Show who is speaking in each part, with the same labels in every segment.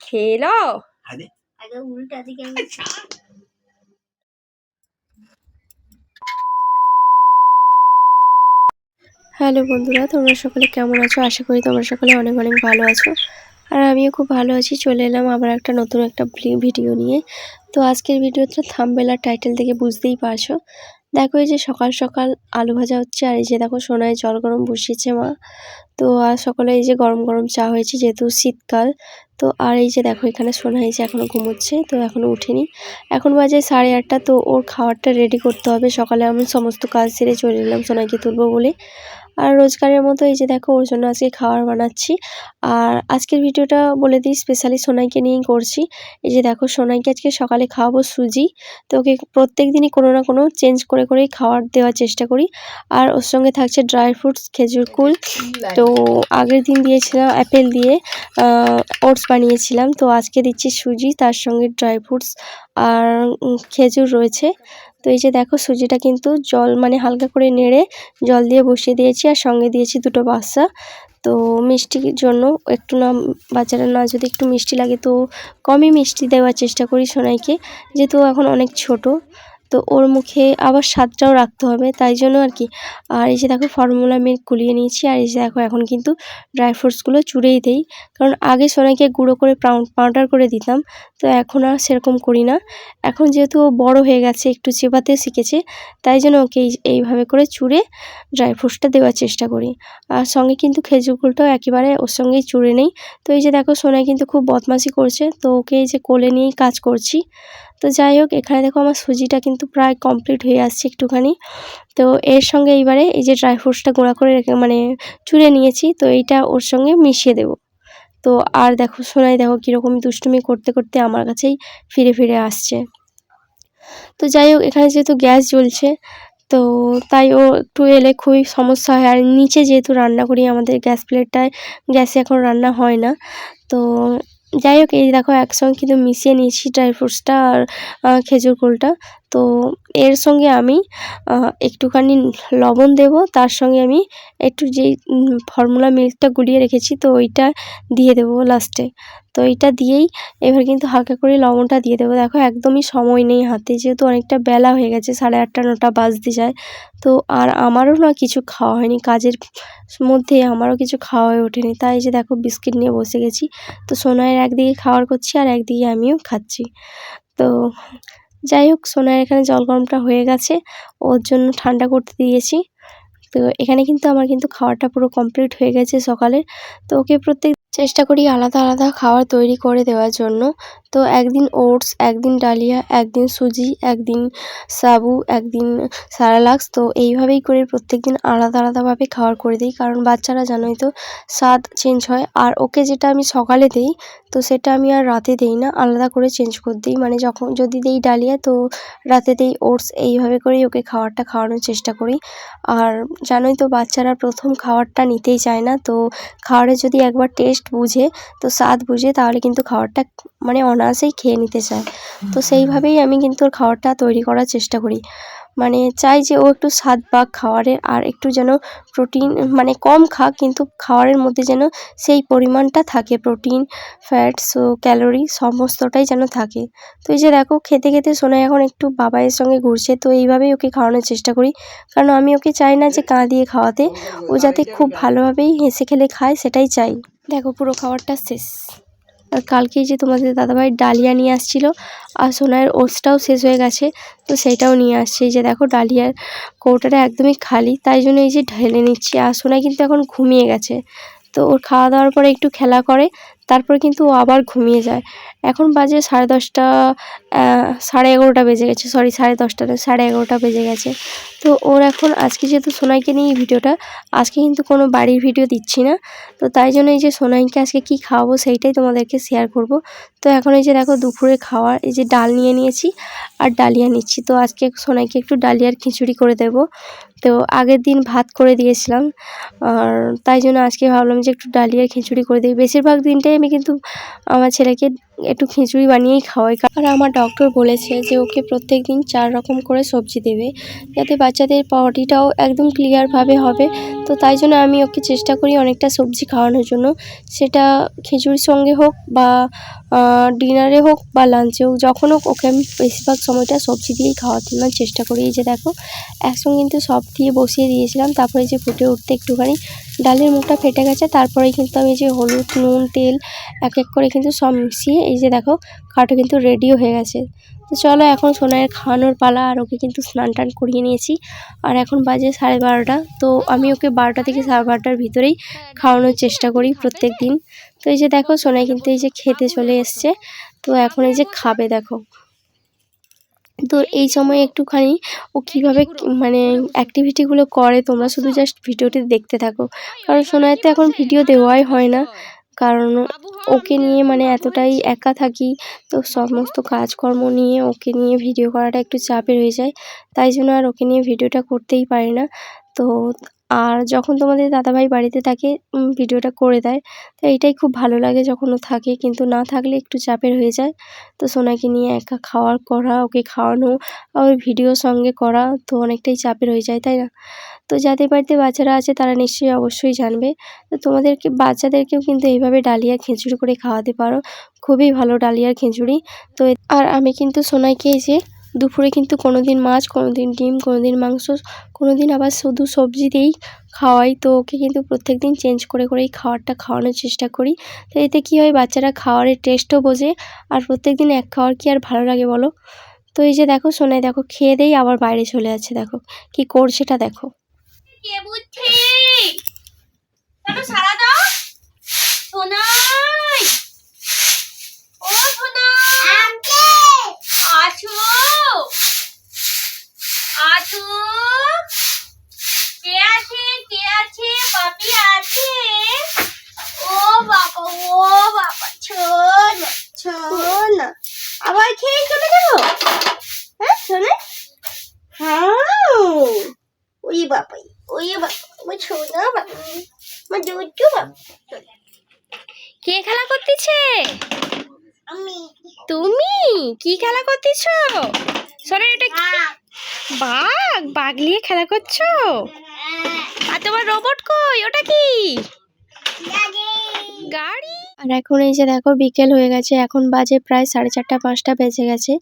Speaker 1: খেলো?
Speaker 2: আরে।
Speaker 3: আগে উল্টা দিকে
Speaker 1: হ্যালো বন্ধুরা তোমরা সকলে কেমন আছো? আশা করি তোমরা সকলে অনেক অনেক ভালো আছো। আর আমিও খুব ভালো আছি চলে এলাম আবার একটা নতুন একটা ভি- ভিডিও নিয়ে। তো আজকের ভিডিওতে থামবেলার টাইটেল থেকে বুঝতেই পারছ। দেখো এই যে সকাল সকাল আলু ভাজা হচ্ছে আর এই যে দেখো সোনায় জল গরম বসিয়েছে মা। তো আর সকালে এই যে গরম গরম চা হয়েছে যেহেতু শীতকাল তো আর এই যে দেখো, এখানে সোনা হয়েছে এখনও এখনও ঘুমোচ্ছে, তো এখনও উঠিনি। এখন বাজে সাড়ে আটটা, তো ওর খাবারটা রেডি করতে হবে। সকালে আমি সমস্ত কাজ সেরে চলে এলাম সোনাকে তুলবো বলে। আর রোজগারের মতো এই যে দেখো, ওর জন্য আজকে খাবার বানাচ্ছি। আর আজকের ভিডিওটা বলে দিই স্পেশালি সোনাইকে নিয়েই করছি। এই যে দেখো, সোনাইকে আজকে সকালে খাওয়াবো সুজি। তো ওকে প্রত্যেক দিনই কোনো না কোনো চেঞ্জ করে করেই খাবার দেওয়ার চেষ্টা করি। আর ওর সঙ্গে থাকছে ড্রাই ফ্রুটস খেজুর কুল। তো আগের দিন দিয়েছিলাম অ্যাপেল দিয়ে ওটস বানিয়েছিলাম। তো আজকে দিচ্ছি সুজি, তার সঙ্গে ড্রাই ফ্রুটস আর খেজুর রয়েছে। তো এই যে দেখো সুজিটা কিন্তু জল মানে হালকা করে নেড়ে জল দিয়ে বসিয়ে দিয়েছি আর সঙ্গে দিয়েছি দুটো বাচ্চা তো মিষ্টির জন্য একটু না বাচ্চারা না যদি একটু মিষ্টি লাগে তো কমই মিষ্টি দেওয়ার চেষ্টা করি সোনাইকে। যেহেতু এখন অনেক ছোট তো ওর মুখে আবার স্বাদটাও রাখতে হবে, তাই জন্য আর কি। আর এই যে দেখো ফর্মুলা মিল্ক গুলিয়ে নিয়েছি, আর এই যে দেখো এখন কিন্তু ড্রাই ফ্রুটসগুলো চুড়েই দেই। কারণ আগে সোনাকে গুঁড়ো করে পাউডার করে দিতাম, তো এখন আর সেরকম করি না। এখন যেহেতু ও বড়ো হয়ে গেছে, একটু চেপাতে শিখেছে, তাই জন্য ওকে এই- এইভাবে করে চুড়ে ড্রাই ফ্রুটসটা দেওয়ার চেষ্টা করি। আর সঙ্গে কিন্তু খেজুর গুলটাও একেবারে ওর সঙ্গেই চুড়ে নেই। তো এই যে দেখো সোনাই কিন্তু খুব বদমাশি করছে, তো ওকে এই যে কোলে নিয়েই কাজ করছি। তো যাই হোক, এখানে দেখো আমার সুজিটা কিন্তু প্রায় কমপ্লিট হয়ে আসছে একটুখানি। তো এর সঙ্গে এইবারে এই যে ড্রাই ফ্রুটসটা গুঁড়া করে রেখে মানে চুড়ে নিয়েছি, তো এইটা ওর সঙ্গে মিশিয়ে দেবো। তো আর দেখো, সোনাই দেখো কীরকম দুষ্টুমি করতে করতে আমার কাছেই ফিরে ফিরে আসছে। তো যাই হোক, এখানে যেহেতু গ্যাস জ্বলছে, তো তাই ও একটু এলে খুবই সমস্যা হয়। আর নিচে যেহেতু রান্না করি, আমাদের গ্যাস প্লেটটায় গ্যাসে এখন রান্না হয় না। তো যাই হোক, এই দেখো একসঙ্গে কিন্তু মিশিয়ে নিয়েছি ড্রাই ফ্রুটসটা আর খেজুর গুলটা তো এর সঙ্গে আমি একটুখানি লবণ দেব, তার সঙ্গে আমি একটু যেই ফর্মুলা মিল্কটা গুলিয়ে রেখেছি, তো ওইটা দিয়ে দেবো লাস্টে তো এইটা দিয়েই এবার কিন্তু হালকা করে লবণটা দিয়ে দেবো। দেখো একদমই সময় নেই হাতে, যেহেতু অনেকটা বেলা হয়ে গেছে, সাড়ে আটটা, নটা বাজতে যায়। তো আর আমারও না কিছু খাওয়া হয়নি, কাজের মধ্যে আমারও কিছু খাওয়া হয়ে ওঠেনি। তাই যে দেখো বিস্কিট নিয়ে বসে গেছি। তো সোনাইয়ের একদিকে খাওয়ার করছি আর একদিকে আমিও খাচ্ছি। তো যাই হোক, সোনার এখানে জল গরমটা হয়ে গেছে। ওর জন্য ঠান্ডা করতে দিয়েছি। তো এখানে কিন্তু আমার কিন্তু খাওয়াটা পুরো কমপ্লিট হয়ে গেছে সকালে। তো ওকে প্রত্যেক চেষ্টা করি আলাদা আলাদা খাবার তৈরি করে দেওয়ার জন্য। তো একদিন ওটস, একদিন ডালিয়া, একদিন সুজি, একদিন সাবু, একদিন সারালাক্স। তো এইভাবেই করে প্রত্যেকদিন আলাদা আলাদাভাবে খাবার করে দিই। কারণ বাচ্চারা জানোই তো, স্বাদ চেঞ্জ হয়। আর ওকে যেটা আমি সকালে দিই, তো সেটা আমি আর রাতে দিই না, আলাদা করে চেঞ্জ করে দিই। মানে যখন, যদি দিই ডালিয়া, তো রাতে দিই ওটস। এইভাবে করেই ওকে খাবারটা খাওয়ানোর চেষ্টা করি। আর জানোই তো, বাচ্চারা প্রথম খাবারটা নিতেই চায় না। তো খাবারের যদি একবার টেস্ট বুঝে, তো স্বাদ বুঝে, তাহলে কিন্তু খাবারটা মানে অনায়াসেই খেয়ে নিতে চায়। তো সেইভাবেই আমি কিন্তু ওর খাবারটা তৈরি করার চেষ্টা করি। মানে চাই যে ও একটু স্বাদ পাক খাবারের আর একটু যেন প্রোটিন মানে কম খাক কিন্তু খাওয়ারের মধ্যে যেন সেই পরিমাণটা থাকে। প্রোটিন ফ্যাটস ও ক্যালোরি সমস্তটাই যেন থাকে। তো এই যে দেখো, খেতে খেতে সোনাই এখন একটু বাবাইয়ের সঙ্গে ঘুরছে, তো এইভাবেই ওকে খাওয়ানোর চেষ্টা করি। কারণ আমি ওকে চাই না যে কাঁ দিয়ে খাওয়াতে। ও যাতে খুব ভালোভাবেই হেসে খেলে খায়, সেটাই চাই। দেখো পুরো খাবারটা শেষ। কালকেই যে তোমাদের দাদাভাই ডালিয়া নিয়ে আসছিল, আর সোনার ওটসটাও শেষ হয়ে গেছে, তো সেইটাও নিয়ে আসছে। এই যে দেখো ডালিয়ার কৌটাটা একদমই খালি, তাই জন্য এই যে ঢেলে নিচ্ছি। আর সোনায় কিন্তু এখন ঘুমিয়ে গেছে, তো ওর খাওয়া দাওয়ার পরে একটু খেলা করে তারপর কিন্তু ও আবার ঘুমিয়ে যায়। এখন বাজে সাড়ে দশটা সাড়ে এগারোটা বেজে গেছে। সরি সাড়ে দশটা সাড়ে এগারোটা বেজে গেছে। তো ওর এখন আজকে যেহেতু সোনাইকে নিয়ে ভিডিওটা, আজকে কিন্তু কোনো বাড়ির ভিডিও দিচ্ছি না। তো তাই জন্য এই যে সোনাইকে আজকে কি খাওয়াবো সেইটাই তোমাদেরকে শেয়ার করব। তো এখন এই যে দেখো দুপুরে খাওয়ার, এই যে ডাল নিয়ে নিয়েছি আর ডালিয়া নিচ্ছি। তো আজকে সোনাইকে একটু ডালিয়ার খিচুড়ি করে দেব। তো আগের দিন ভাত করে দিয়েছিলাম। আর তাই জন্য আজকে ভাবলাম যে একটু ডালিয়ার খিচুড়ি করে দিই। বেশিরভাগ দিনটাই আমি কিন্তু আমার ছেলেকে একটু খিচুড়ি বানিয়েই খাওয়াই। আর আমার ডক্টর বলেছে যে ওকে প্রত্যেক দিন চার রকম করে সবজি দেবে, যাতে বাচ্চাদের বডিটাও একদম ক্লিয়ারভাবে হবে। তো তাই জন্য আমি ওকে চেষ্টা করি অনেকটা সবজি খাওয়ানোর জন্য। সেটা খিচুড়ির সঙ্গে হোক বা ডিনারে হোক বা লাঞ্চে হোক, যখন হোক ওকে আমি বেশিরভাগ সময়টা সবজি দিয়েই খাওয়ানোর চেষ্টা করি। যে দেখো, একসঙ্গে কিন্তু সব দিয়ে বসিয়ে দিয়েছিলাম, তারপরে যে ফুটে উঠতে একটুখানি ডালের মুখটা ফেটে গেছে, তারপরেই কিন্তু আমি যে হলুদ, নুন, তেল এক এক করে কিন্তু সব মিশিয়ে এই যে দেখো খাওয়াটা কিন্তু রেডিও হয়ে গেছে। তো চলো এখন সোনাইয়ের খাওয়ানোর পালা আর ওকে কিন্তু স্নান টান করিয়ে নিয়েছি। আর এখন বাজে সাড়ে বারোটা, তো আমি ওকে বারোটা থেকে সাড়ে বারোটার ভিতরেই খাওয়ানোর চেষ্টা করি প্রত্যেক দিন। তো এই যে দেখো, সোনাই কিন্তু এই যে খেতে চলে এসছে। তো এখন এই যে খাবে দেখো। তো এই সময় একটুখানি ও কীভাবে মানে অ্যাক্টিভিটিগুলো করে তোমরা শুধু জাস্ট ভিডিওটি দেখতে থাকো। কারণ সোনাইতে এখন ভিডিও দেওয়াই হয় না। কারণ ওকে নিয়ে মানে এতটাই একা থাকি, তো সমস্ত কাজকর্ম নিয়ে ওকে নিয়ে ভিডিও করাটা একটু চাপের হয়ে যায়। তাই জন্য আর ওকে নিয়ে ভিডিওটা করতেই পারি না। তো আর যখন তোমাদের দাদাভাই বাড়িতে থাকে ভিডিওটা করে দেয়, তো এইটাই খুব ভালো লাগে যখন ও থাকে। কিন্তু না থাকলে একটু চাপের হয়ে যায়। তো সোনাকে নিয়ে একা খাওয়ার করা, ওকে খাওয়ানো আর ভিডিও সঙ্গে করা, তো অনেকটাই চাপের হয়ে যায়, তাই না? তো যাদের বাড়িতে বাচ্চারা আছে, তারা নিশ্চয়ই অবশ্যই জানবে। তো তোমাদেরকে, বাচ্চাদেরকেও কিন্তু এইভাবে ডালিয়া খিচুড়ি করে খাওয়াতে পারো। খুবই ভালো ডালিয়ার খিচুড়ি তো আর আমি কিন্তু সোনাইকে যে দুপুরে কিন্তু কোনো দিন মাছ কোনো দিন ডিম কোনো দিন মাংস কোনো দিন আবার শুধু সবজি দিয়েই খাওয়াই। তো ওকে কিন্তু প্রত্যেক দিন চেঞ্জ করে, করেই খাবারটা খাওয়ানোর চেষ্টা করি। তো এতে কী হয়, বাচ্চারা খাওয়ারের টেস্টও বোঝে আর প্রত্যেক দিন এক খাওয়ার কি আর ভালো লাগে বলো? তো এই যে দেখো, সোনাই দেখো, খেয়ে দেই আবার বাইরে চলে যাচ্ছে, দেখো। কি করছেটা দেখো।
Speaker 2: সারা দাও? ও আছো আছো কে আছে কে আছে পাপি আছে ও বাবা ও বাবা শোন শোন আবার খেয়ে চলে গেল হ্যাঁ শোনে হ্যাঁ ওই বাবাই ওই বাবা আমার ছোনা বাবা আমার দুধু বাবা
Speaker 1: কে খেলা করতেছে?
Speaker 2: আমি।
Speaker 1: তুমি? কি খেলা করতেছো? সোনা এটা কি? বাঘ। বাঘ? নিয়ে খেলা করছ? আর তোমার রোবট কই? ওটা কি? গাড়ি? আর এখন এই যে দেখো বিকেল হয়ে গেছে, এখন বাজে প্রায় সাড়ে চারটা, পাঁচটা বেজে গেছে।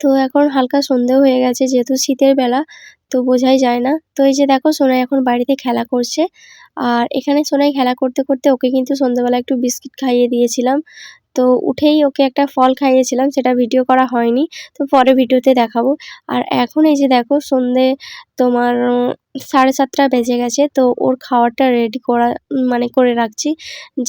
Speaker 1: তো এখন হালকা সন্ধেও হয়ে গেছে, যেহেতু শীতের বেলা, তো বোঝাই যায় না। তো এই যে দেখো সোনাই এখন বাড়িতে খেলা করছে। আর এখানে সোনাই খেলা করতে করতে ওকে কিন্তু সন্ধ্যেবেলা একটু বিস্কিট খাইয়ে দিয়েছিলাম। তো উঠেই ওকে একটা ফল খাইয়েছিলাম, সেটা ভিডিও করা হয়নি। তো পরে ভিডিওতে দেখাবো। আর এখন এই যে দেখো সন্ধে তোমার সাড়ে সাতটা বেজে গেছে, তো ওর খাওয়ারটা রেডি করা মানে করে রাখছি।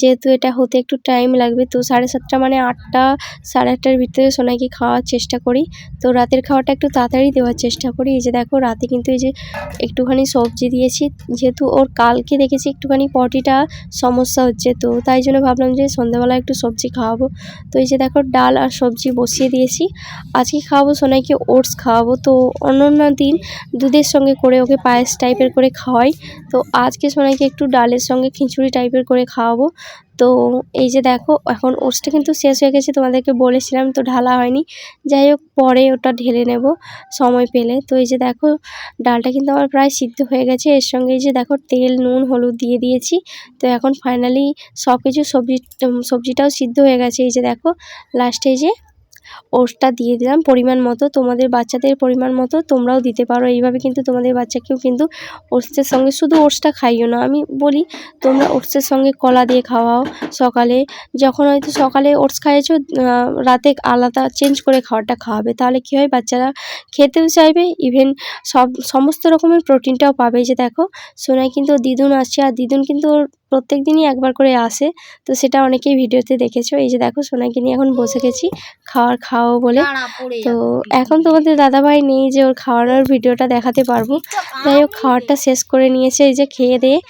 Speaker 1: যেহেতু এটা হতে একটু টাইম লাগবে, তো সাড়ে সাতটা মানে আটটা, সাড়ে আটটার ভিতরে সোনাইকে খাওয়ার চেষ্টা করি। তো রাতের খাওয়াটা একটু তাড়াতাড়ি দেওয়ার চেষ্টা করি। এই যে দেখো, রাতে কিন্তু এই যে একটুখানি সবজি দিয়েছি। যেহেতু ওর কালকে দেখেছি একটুখানি পটিটা সমস্যা হচ্ছে, তো তাই জন্য ভাবলাম যে সন্ধ্যাবেলা একটু সবজি খাওয়াবো। তো এই যে দেখো, ডাল আর সবজি বসিয়ে দিয়েছি। আজকে খাওয়াবো সোনাইকে, ওটস খাওয়াবো। তো অন্য দিন দুধের সঙ্গে করে ওকে পায়েস টাইপের করে খাওয়াই। তো আজকে সোনাইকে একটু ডালের সঙ্গে খিচুড়ি টাইপের করে খাওয়াবো। তো এই যে দেখো, এখন ওটসটা কিন্তু শেষ হয়ে গেছে, তোমাদেরকে বলেছিলাম, তো ঢালা হয়নি। যাই হোক, পরে ওটা ঢেলে নেব সময় পেলে। তো এই যে দেখো, ডালটা কিন্তু আমার প্রায় সিদ্ধ হয়ে গেছে। এর সঙ্গে এই যে দেখো, তেল, নুন, হলুদ দিয়ে দিয়েছি। তো এখন ফাইনালি সব কিছু সবজি সবজিটাও সিদ্ধ হয়ে গেছে। এই যে দেখো লাস্টে যে ওটসটা দিয়ে দিলাম, পরিমাণ মতো, তোমাদের বাচ্চাদের পরিমাণ মতো, তোমরাও দিতে পারো। এইভাবে কিন্তু তোমাদের বাচ্চাকেও কিন্তু ওটসের সঙ্গে শুধু ওটসটা খাইও না। আমি বলি, তোমরা ওটসের সঙ্গে কলা দিয়ে খাওয়াও। সকালে যখন হয়তো সকালে ওটস খাইয়েছো রাতে আলাদা চেঞ্জ করে খাওয়াটা খাওয়াবে। তাহলে কী হয়, বাচ্চারা খেতেও চাইবে, ইভেন সব, সমস্ত রকমের প্রোটিনটাও পাবে। যে দেখো, সোনাই কিন্তু দিদুন আসছে, আর দিদুন কিন্তু ওর প্রত্যেক দিনই একবার করে আসে। তো সেটা অনেকেই ভিডিওতে দেখেছ। এই যে দেখো সোনাইকে নিয়ে এখন বসে গেছি খাওয়ার খাওয়াবো বলে। তো এখন তোমাদের দাদাভাই নেই যে ওর খাওয়ানোর ভিডিওটা দেখাতে পারব। যাই হোক খাওয়ারটা শেষ করে নিয়েছে এই যে খেয়ে দিয়ে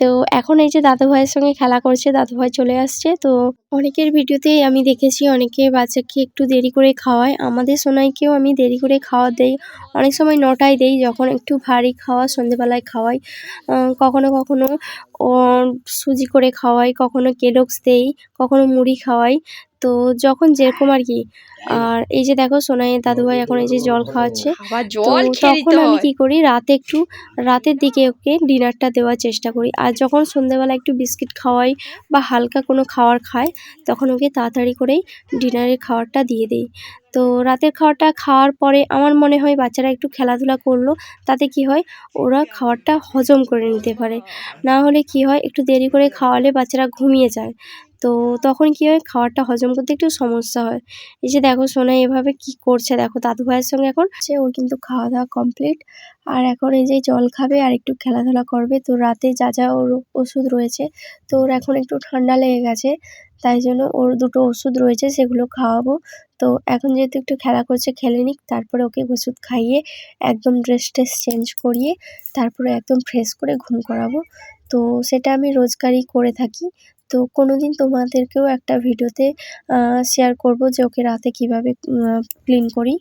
Speaker 1: তো এখন এই যে দাদু ভাইয়ের সঙ্গে খেলা করছে দাদু ভাই চলে আসছে। তো অনেকের ভিডিওতেই আমি দেখেছি অনেকে বাচ্চাকে একটু দেরি করে খাওয়ায়। আমাদের সোনাইকেও আমি দেরি করে খাওয়া দেই। অনেক সময় নটায় দেই যখন একটু ভারী খাওয়া সন্ধেবেলায় খাওয়াই। কখনো কখনো ও সুজি করে খাওয়াই কখনো কেলক্স দেই কখনো মুড়ি খাওয়াই। তো যখন যেরকম আর কি আর এই যে দেখো সোনাইয়ের দাদুভাই এখন এই যে জল খাওয়াচ্ছে তখন আমি কি করি রাতে একটু রাতের দিকে ওকে ডিনারটা দেওয়ার চেষ্টা করি। আর যখন সন্ধ্যেবেলা একটু বিস্কিট খাওয়াই বা হালকা কোনো খাওয়ার খায় তখন ওকে তাড়াতাড়ি করেই ডিনারের খাবারটা দিয়ে দিই। তো রাতের খাবারটা খাওয়ার পরে আমার মনে হয় বাচ্চারা একটু খেলাধুলা করল, তাতে কি হয়, ওরা খাওয়ারটা হজম করে নিতে পারে। না হলে কি হয়, একটু দেরি করে খাওয়ালে বাচ্চারা ঘুমিয়ে যায়। তো তখন কি হয় খাবারটা হজম করতে একটু সমস্যা হয়। এই যে দেখো সোনা এভাবে কি করছে, দেখো দাদু ভাইয়ের সঙ্গে এখন, সে ওর কিন্তু খাওয়া দাওয়া কমপ্লিট আর এখন এই যে জল খাবে আর একটু খেলাধুলা করবে, তো রাতে যা যা ওর ওষুধ রয়েছে, তো ওর এখন একটু ঠান্ডা লেগে গেছে, তাই জন্য ওর দুটো ওষুধ রয়েছে, সেগুলো খাওয়াবো। তো এখন যেহেতু একটু খেলা করছে, খেলে নিক। তারপরে ওকে ওষুধ খাইয়ে একদম ড্রেস ট্রেস চেঞ্জ করিয়ে তারপরে একদম ফ্রেশ করে ঘুম করাবো। তো সেটা আমি রোজগারই করে থাকি। তো কোনো দিন তোমাদেরকেও একটা ভিডিওতে শেয়ার করব যে ওকে রাতে কীভাবে ক্লিন করি।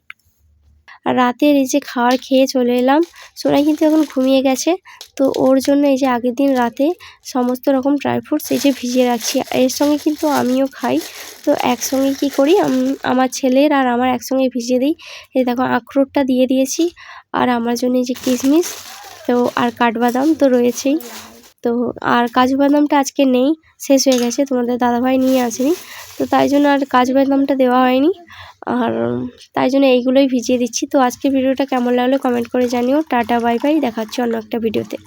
Speaker 1: আর রাতের এই যে খাবার খেয়ে চলে এলাম। সোনাই কিন্তু এখন ঘুমিয়ে গেছে। তো ওর জন্য এই যে আগের দিন রাতে সমস্ত রকম ড্রাই ফ্রুটস এই যে ভিজিয়ে রাখছি। এর সঙ্গে কিন্তু আমিও খাই। তো একসঙ্গে কি করি? আমার ছেলের আর আমার একসঙ্গে ভিজিয়ে দিই। এই দেখো আখরোটটা দিয়ে দিয়েছি। আর আমার জন্য এই যে কিশমিশ, তো আর কাঠবাদাম তো রয়েছেই। তো আর কাজু বাদামটা আজকে নেই, শেষ হয়ে গেছে। তোমাদের দাদাভাই নিয়ে আসেনি। তো তাই জন্য আর কাজু বাদামটা দেওয়া হয়নি। আর তাই জন্য এইগুলোই ভিজিয়ে দিচ্ছি। তো আজকের ভিডিওটা কেমন লাগল কমেন্ট করে জানিও। Tata, bye bye. দেখাচ্ছি অন্য একটা ভিডিওতে।